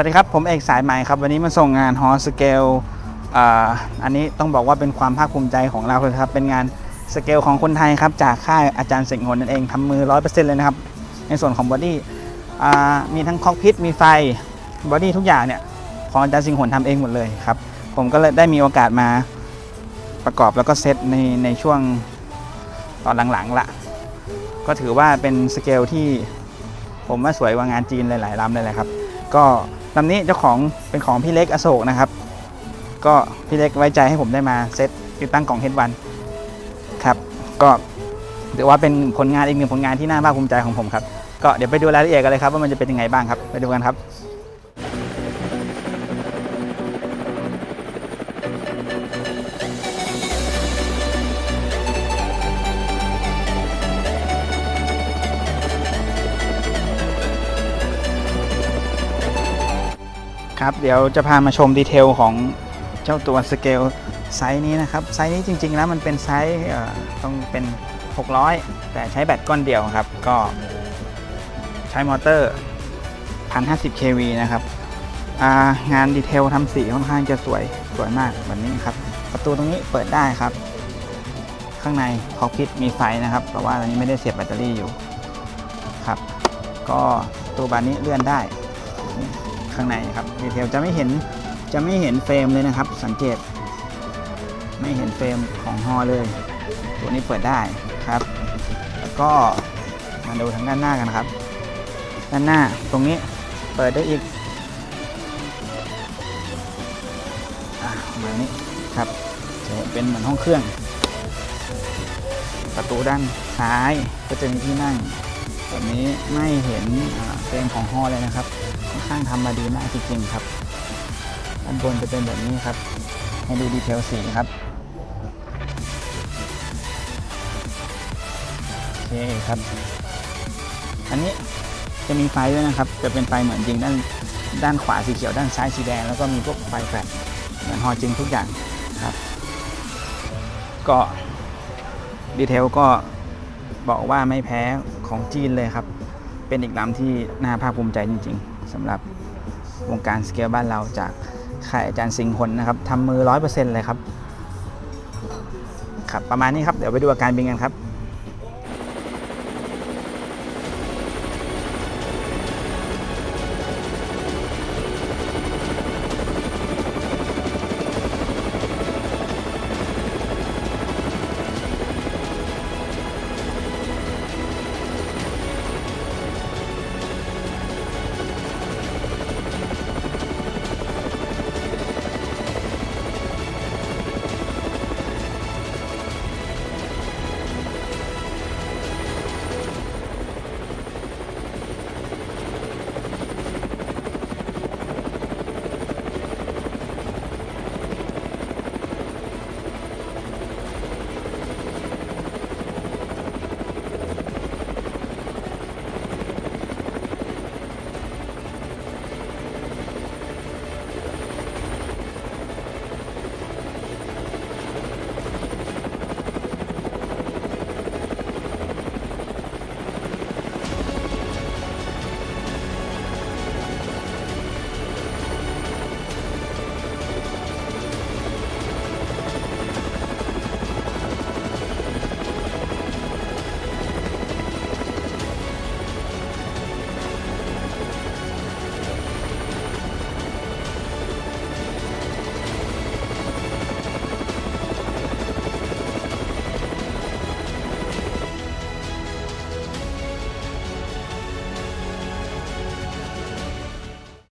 สวัสดีครับ ผมเอกสายใหม่ครับ วันนี้มาส่งงานฮอสเกลอันนี้ต้องบอกว่าเป็นความภาคภูมิใจของเราเลยครับ เป็นงานสเกลของคนไทยครับ จากค่ายอาจารย์สิงห์หนนั่นเองทำมือ 100%เลยนะครับ ในส่วนของบอดี้มีทั้งคอกพิทมีไฟบอดี้ทุกอย่างเนี่ยของอาจารย์สิงห์หนทำเองหมดเลยครับ ผมก็เลยได้มีโอกาสมาประกอบแล้วก็เซตในในช่วงตอนหลังๆละก็ถือว่าเป็นสเกลที่ผมว่าสวยกว่างานจีนหลายๆลำเลยแหละครับ ก็ ลำนี้เจ้าของเป็นของพี่เล็กอโศกนะครับ ก็พี่เล็กไว้ใจให้ผมได้มาเซตติดตั้งกล่องเฮดวันครับ ก็ถือว่าเป็นผลงานอีกหนึ่งผลงานที่น่าภาคภูมิใจของผมครับ ก็เดี๋ยวไปดูรายละเอียดกันเลยครับว่ามันจะเป็นยังไงบ้างครับ ไปดูกันครับ ครับเดี๋ยวจะพามาชมดีเทลของเจ้าตัวสเกลไซส์นี้นะครับไซส์นี้จริง ๆ แล้วมันเป็นไซส์ต้องเป็น 600 แต่ใช้แบตก้อนเดียวครับ ก็ใช้มอเตอร์ 1050 kV นะครับางานดีเทลทำสีค่อนข้างจะสวยสวยมากแบบนี้ครับ ประตูตรงนี้เปิดได้ครับ ข้างในคอกพิทมีไฟนะครับ เพราะว่าตอนนี้ไม่ได้เสียบแบตเตอรี่อยู่ครับ ก็ตัวบานนี้เลื่อนได้ ข้างในครับดีเทลจะไม่เห็นจะไม่เห็นเฟรมเลยนะครับ สังเกต ไม่เห็นเฟรมของฮอเลย ตัวนี้เปิดได้ครับ แล้วก็มาดูทางด้านหน้ากันครับ ด้านหน้าตรงนี้เปิดได้อีกอะประมาณนี้ครับจะเห็นเป็นเหมือนห้องเครื่อง ประตูด้านซ้ายก็จะมีที่นั่งแบบนี้ไม่เห็นเฟรมของฮอเลยนะครับ ข้างทำมาดีมากจริงๆครับด้านบนจะเป็นแบบนี้ครับ ให้ดูดีเทลสีครับโอเคครับ อันนี้จะมีไฟด้วยนะครับ จะเป็นไฟเหมือนจริงด้านด้านขวาสีเขียวด้านซ้ายสีแดง แล้วก็มีพวกไฟแฟลชเหมือนฮอจริงทุกอย่างครับ ก็ดีเทลก็บอกว่าไม่แพ้ของจีนเลยครับ เป็นอีกลำที่น่าภาคภูมิใจจริง ๆ สำหรับวงการสเกลบ้านเราจากค่ายอาจารย์สิงห์หนนะครับทำมือ 100%เลยครับครับ ประมาณนี้ครับ เดี๋ยวไปดูอาการบินกันครับ